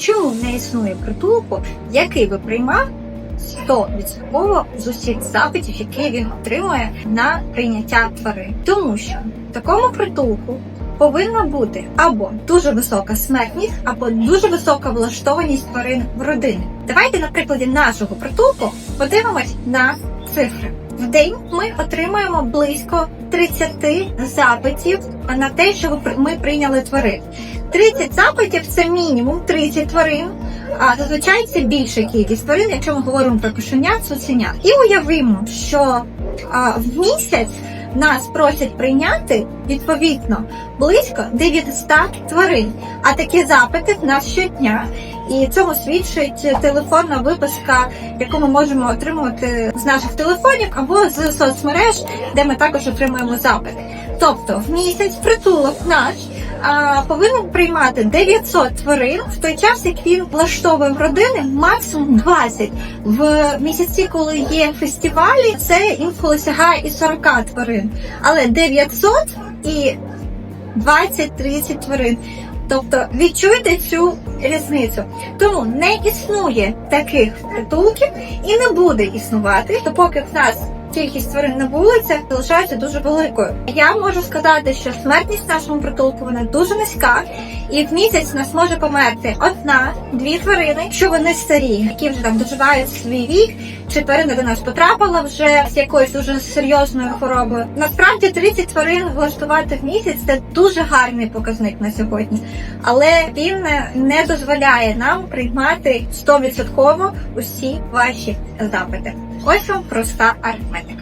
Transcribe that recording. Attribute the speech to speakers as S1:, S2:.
S1: чому не існує притулку, який би приймав 100% з усіх запитів, які він отримує на прийняття тварин. Тому що в такому притулку повинна бути або дуже висока смертність, або дуже висока влаштованість тварин в родини. Давайте на прикладі нашого притулку подивимось на цифри. В день ми отримуємо близько 30 запитів на те, що ми прийняли тварин. 30 запитів це мінімум 30 тварин. А зазвичай це більша кількість тварин, якщо ми говоримо про кошенят, цуценят. І уявимо, що а, в місяць нас просять прийняти відповідно близько 900 тварин. А такі запити в нас щодня. І цьому свідчить телефонна виписка, яку ми можемо отримувати з наших телефонів або з соцмереж, де ми також отримуємо запит. Тобто в місяць притулок наш а, повинен приймати 900 тварин в той час, як він влаштовує в родини максимум 20. В місяці, коли є фестивалі, це інколи сягає і 40 тварин. Але 900 і 20-30 тварин. Тобто відчуйте цю різницю. Тому не існує таких притулків і не буде існувати, допоки в нас кількість тварин на вулицях залишається дуже великою. Я можу сказати, що смертність в нашому притулку вона дуже низька, і в місяць нас може померти одна, дві тварини, якщо вони старі, які вже там доживають свій вік, чи тварина до нас потрапила вже з якоюсь дуже серйозною хворобою. Насправді 30 тварин влаштувати в місяць це дуже гарний показник на сьогодні, але він не дозволяє нам приймати 100% усі ваші запити. Ось вам проста арифметика.